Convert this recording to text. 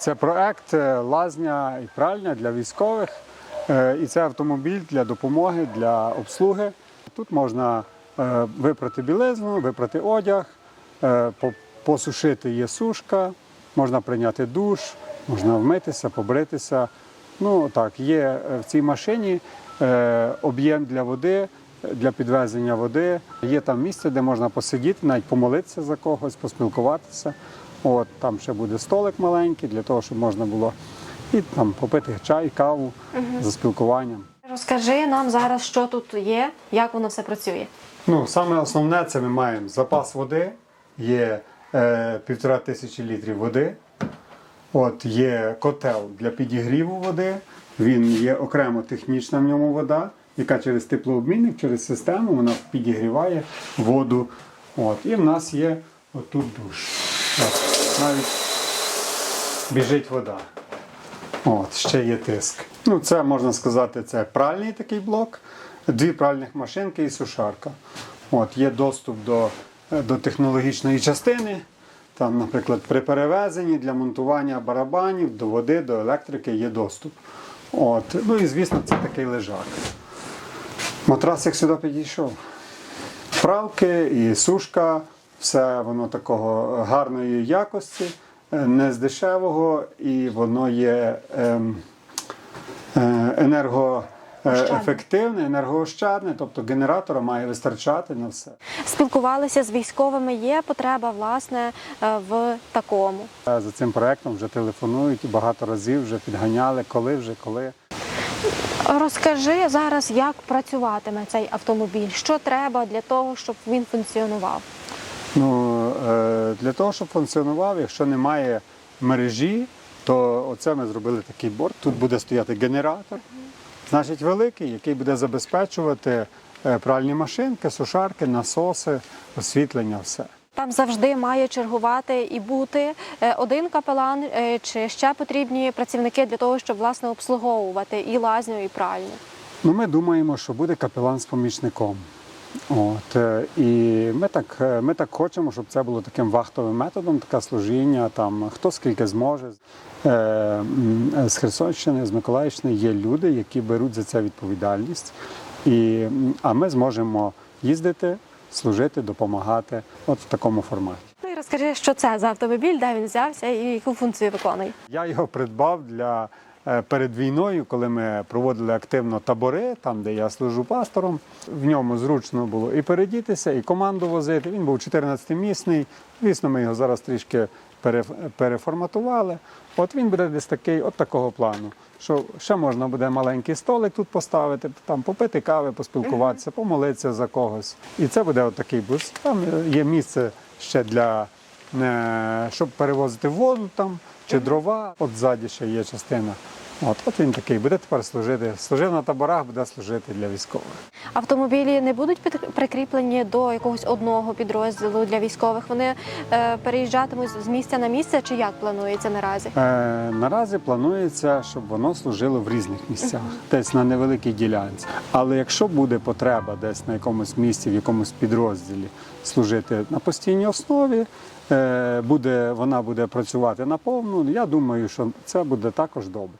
Це проект е, лазня і пральня для військових. Е, І це автомобіль для допомоги, для обслуги. Тут можна е, випрати білизну, випрати одяг, посушити є сушка, можна прийняти душ, можна вмитися, побритися. Ну так, є в цій машині об'єм для води, для підвезення води. Є там місце, де можна посидіти, навіть помолитися за когось, поспілкуватися. От там ще буде столик маленький для того, щоб можна було і там попити чай, каву за спілкуванням. Розкажи нам зараз, що тут є, як воно все працює. Ну, саме основне це ми маємо запас води, є е, півтора тисячі літрів води. От є котел для підігріву води. Він є окремо технічна в ньому вода, яка через теплообмінник, через систему вона підігріває воду. От. І в нас є отут душ. Навіть біжить вода. От, ще є тиск. Ну, це можна сказати, це пральний такий блок, дві пральних машинки і сушарка. От, є доступ до, до технологічної частини. Там, наприклад, при перевезенні для монтування барабанів до води, до електрики є доступ. От. Ну і звісно, це такий лежак. Матрас як сюди підійшов. Пралки і сушка, все воно такого гарної якості, е, не з дешевого, і воно є ем, е, енергоефективне, енергоощадне, тобто генератора має вистачати на все. Спілкувалися з військовими. Є потреба власне е, в такому. За цим проектом вже телефонують і багато разів вже підганяли, коли вже, коли. Розкажи зараз, як працюватиме цей автомобіль, що треба для того, щоб він функціонував. Ну, е, для того, щоб функціонував, якщо немає мережі, то оце ми зробили такий борт. Тут буде стояти генератор, значить великий, який буде забезпечувати е, пральні машинки, сушарки, насоси, освітлення, все. Там завжди має чергувати і бути е, один капелан, чи ще потрібні працівники для того, щоб власне обслуговувати і лазню, і пральню. Ну, ми думаємо, що буде капелан з помічником. От, е, і ми так, е, ми так хочемо, щоб це було таким вахтовим методом, таке служіння, там хто скільки зможе. Е, з Херсонщини, з Миколаївщини є люди, які беруть за це відповідальність. І, а ми зможемо їздити, служити, допомагати от в такому форматі. Ну і розкажи, що це за автомобіль, де він взявся і яку функцію виконує. Я його придбав для перед війною, коли ми проводили активно табори, там де я служу пастором. В ньому зручно було і передітися, і команду возити. Він був 14-місний. Звісно, ми його зараз трішки переформатували. От він буде десь такий, от такого плану. Що ще можна буде маленький столик тут поставити, там попити кави, поспілкуватися, помолитися за когось. І це буде от такий бус. Там е, є місце ще для е, щоб перевозити воду там чи дрова. От ззаді ще є частина. От, от він такий буде тепер служити. Служив на таборах, буде служити для військових. Автомобілі не будуть під- прикріплені до якогось одного підрозділу для військових. Вони е, переїжджатимуть з місця на місце, чи як планується наразі? Е, наразі планується, щоб воно служило в різних місцях, десь на невеликій ділянці. Але якщо буде потреба десь на якомусь місці, в якомусь підрозділі служити на постійній основі, е, буде, вона буде працювати наповну, я думаю, що це буде також добре.